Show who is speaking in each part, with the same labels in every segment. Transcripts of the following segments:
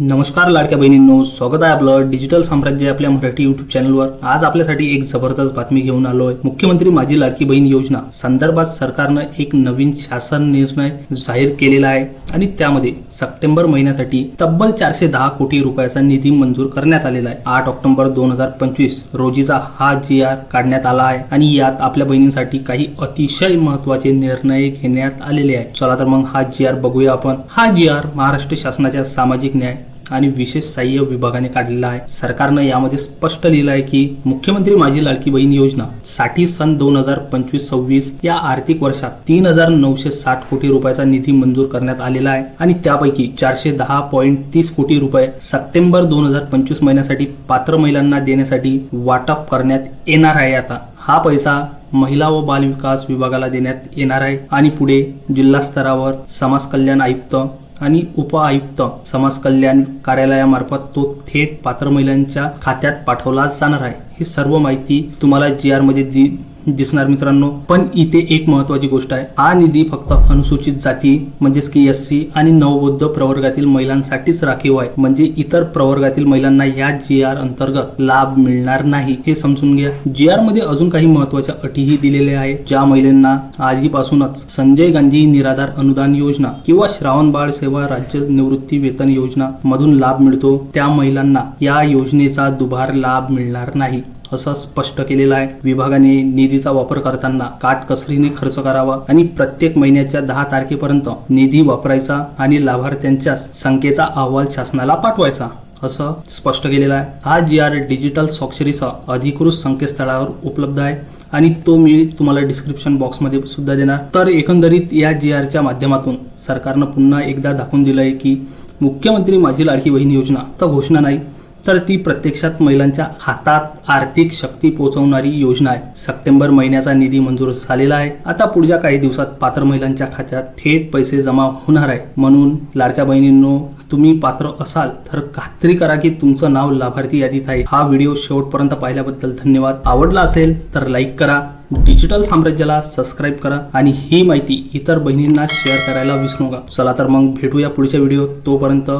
Speaker 1: नमस्कार लाडक्या बहिणींनो स्वागत आहे आपलं डिजिटल साम्राज्य आपल्या मराठी युट्यूब चॅनलवर आज आपल्यासाठी एक जबरदस्त बातमी घेऊन आलो आहे मुख्यमंत्री माझी लाडकी बहीण योजना संदर्भात सरकारनं एक नवीन शासन निर्णय जाहीर केलेला आहे आणि त्यामध्ये सप्टेंबर महिन्यासाठी तब्बल चारशे दहा कोटी रुपयाचा निधी मंजूर करण्यात आलेला आहे. आठ ऑक्टोबर दोन हजार पंचवीस रोजीचा हा जी आर काढण्यात आला आहे आणि यात आपल्या बहिणींसाठी काही अतिशय महत्त्वाचे निर्णय घेण्यात आलेले आहे. चला तर मग हा जी आर बघूया आपण. हा जी आर महाराष्ट्र शासनाच्या सामाजिक न्याय आणि विशेष सहाय्य विभागाने काढलेला आहे. सरकारनं यामध्ये स्पष्ट लिहिलं आहे की मुख्यमंत्री माझी लाडकी बहीण योजना साठी सन दोन हजार पंचवीस सव्वीस या आर्थिक वर्षात तीन हजार नऊशे साठ कोटी रुपयाचा निधी मंजूर करण्यात आलेला आहे आणि त्यापैकी चारशे दहा पॉईंट तीस कोटी रुपये सप्टेंबर दोन हजार पंचवीस महिन्यासाठी पात्र महिलांना देण्यासाठी वाटप करण्यात येणार आहे आता. हा पैसा महिला व बाल विकास विभागाला देण्यात येणार आहे आणि पुढे जिल्हा स्तरावर समाज कल्याण आयुक्त आणि उपआयुक्त समाज कल्याण कार्यालयामार्फत तो थेट पात्र महिलांच्या खात्यात पाठवला जाणार आहे. ही सर्व माहिती तुम्हाला जी आरमध्ये दि दिसणार मित्रांनो. पण इथे एक महत्वाची गोष्ट आहे. हा निधी फक्त अनुसूचित जाती म्हणजेच की एस सी आणि नवबौद्ध प्रवर्गातील महिलांसाठीच राखीव आहे. म्हणजे इतर प्रवर्गातील महिलांना या जी आर अंतर्गत लाभ मिळणार नाही. हे समजून घ्या. जी आरमध्ये अजून काही महत्त्वाच्या अटीही दिलेल्या आहे ज्या महिलांना आधीपासूनच संजय गांधी निराधार अनुदान योजना किंवा श्रावण बाळ सेवा राज्य निवृत्ती वेतन योजना मधून लाभ मिळतो. त्या महिलांना या योजनेचा दुभार लाभ मिळणार नाही. असं स्पष्ट केलेलं आहे. विभागाने निधीचा वापर करताना काटकसरीने खर्च करावा आणि प्रत्येक महिन्याच्या दहा तारखेपर्यंत निधी वापरायचा आणि लाभार्थ्यांच्या संख्येचा अहवाल शासनाला पाठवायचा असं स्पष्ट केलेलं आहे. हा जी आर डिजिटल स्वाक्षरीसह अधिकृत संकेतस्थळावर उपलब्ध आहे आणि तो मी तुम्हाला डिस्क्रिप्शन बॉक्समध्ये सुद्धा देणार. तर एकंदरीत या जी आरच्या माध्यमातून सरकारनं पुन्हा एकदा दाखवून दिलं आहे की मुख्यमंत्री माझी लाडकी बहीण योजना तर घोषणा नाही. तर ती प्रत्यक्षात महिलांच्या हातात आर्थिक शक्ती पोहोचवणारी योजना आहे. सप्टेंबर महिन्याचा निधी मंजूर झालेला आहे. आता पुढच्या काही दिवसात पात्र महिलांच्या खात्यात थेट पैसे जमा होणार आहे. म्हणून लाडक्या बहिणींनो तुम्ही पात्र असाल तर खात्री करा की तुमचं नाव लाभार्थी यादीत आहे. हा व्हिडिओ शेवटपर्यंत पाहिल्याबद्दल धन्यवाद. आवडला असेल तर लाईक करा. डिजिटल साम्राज्याला सबस्क्राईब करा आणि ही माहिती इतर बहिणींना शेअर करायला विसरू नका. चला तर मग भेटूया पुढच्या व्हिडिओ तोपर्यंत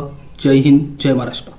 Speaker 1: जय हिंद जय महाराष्ट्र.